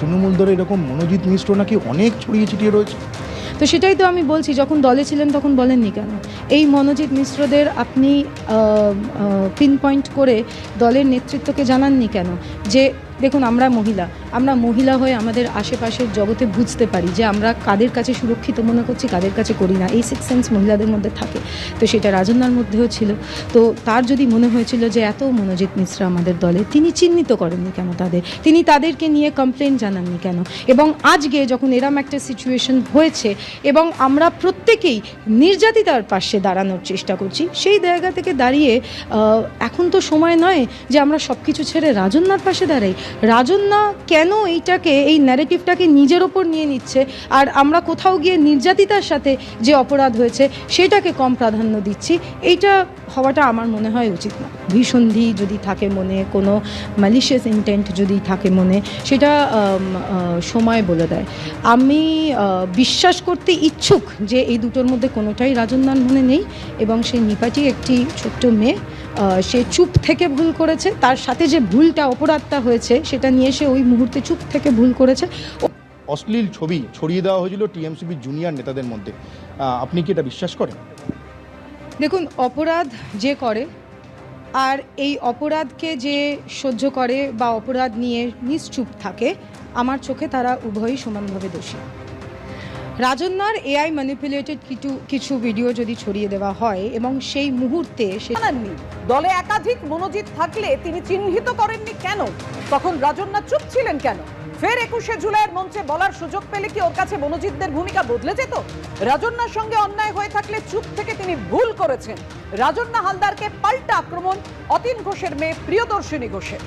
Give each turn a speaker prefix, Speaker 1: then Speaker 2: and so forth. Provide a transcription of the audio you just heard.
Speaker 1: তৃণমূল দলে এরকম মনোজিৎ মিশ্র নাকি অনেক ছড়িয়ে ছিটিয়ে রয়েছে?
Speaker 2: তো সেটাই তো আমি বলছি, যখন দলে ছিলেন তখন বলেননি কেন? এই মনোজিৎ মিশ্রদের আপনি পিন পয়েন্ট করে দলের নেতৃত্বকে জানাননি কেন? যে দেখুন, আমরা মহিলা। আমরা মহিলা হয়ে আমাদের আশেপাশের জগতে বুঝতে পারি যে আমরা কাদের কাছে সুরক্ষিত মনে করছি, কাদের কাছে করি না। এই সিক্স সেন্স মহিলাদের মধ্যে থাকে। তো সেটা রাজন্যার মধ্যেও ছিল। তো তার যদি মনে হয়েছিল যে এত মনোজিৎ মিশ্রা আমাদের দলে, তিনি চিহ্নিত করেননি কেন তাদের? তিনি তাদেরকে নিয়ে কমপ্লেন জানাননি কেন? এবং আজকে যখন এরম একটা সিচুয়েশন হয়েছে, এবং আমরা প্রত্যেকেই নির্যাতিতার পাশে দাঁড়ানোর চেষ্টা করছি, সেই জায়গা থেকে দাঁড়িয়ে এখন তো সময় নয় যে আমরা সব কিছু ছেড়ে রাজন্যার পাশে দাঁড়াই। রাজন্যা কেন এইটাকে, এই ন্যারেটিভটাকে নিজের ওপর নিয়ে নিচ্ছে? আর আমরা কোথাও গিয়ে নির্যাতিতার সাথে যে অপরাধ হয়েছে, সেটাকে কম প্রাধান্য দিচ্ছি? এইটা হওয়াটা আমার মনে হয় উচিত না। ভীষন্ধি যদি থাকে মনে, কোনো ম্যালিশিয়াস ইন্টেন্ট যদি থাকে মনে, সেটা সময় বলে দেয়। আমি বিশ্বাস করতে ইচ্ছুক যে এই দুটোর মধ্যে কোনোটাই রাজন্যার মনে নেই এবং সেই নিপাটি একটি ছোট্ট মেয়ে। সে চুপ থেকে ভুল করেছে তার সাথে যে ভুলটা অপরাধটা হয়েছে সেটা নিয়ে সে ওই মুহূর্তে চুপ থেকে ভুল করেছে।
Speaker 1: অশ্লীল ছবি ছড়িয়ে দেওয়া হয়েছিল টিএমসিপি জুনিয়র নেতাদের মধ্যে। আপনি কি এটা বিশ্বাস করেন?
Speaker 2: দেখুন অপরাধ যে করে আর এই অপরাধকে যে সহ্য করে বা অপরাধ নিয়ে নিশ্চুপ থাকে আমার চোখে তারা উভয়ই সমানভাবে দোষী। রাজন্যার এআই ম্যানিপুলেটেড কিছু কিছু ভিডিও যদি ছড়িয়ে দেওয়া হয় এবং সেই মুহূর্তে সে
Speaker 3: দলে একাধিক মনোজিৎ থাকলে তিনি চিহ্নিত করেননি কেন? তখন রাজন্যা চুপ ছিলেন কেন? ফের একুশে জুলাইয়ের মঞ্চে বলার সুযোগ পেলে কি ওর কাছে মনোজিতদের ভূমিকা বদলে যেত? রাজন্যার সঙ্গে অন্যায় হয়ে থাকলে চুপ থেকে তিনি ভুল করেছেন। রাজন্যা হালদারকে পাল্টা আক্রমণ অতীন ঘোষের মেয়ে প্রিয়দর্শিনী ঘোষের।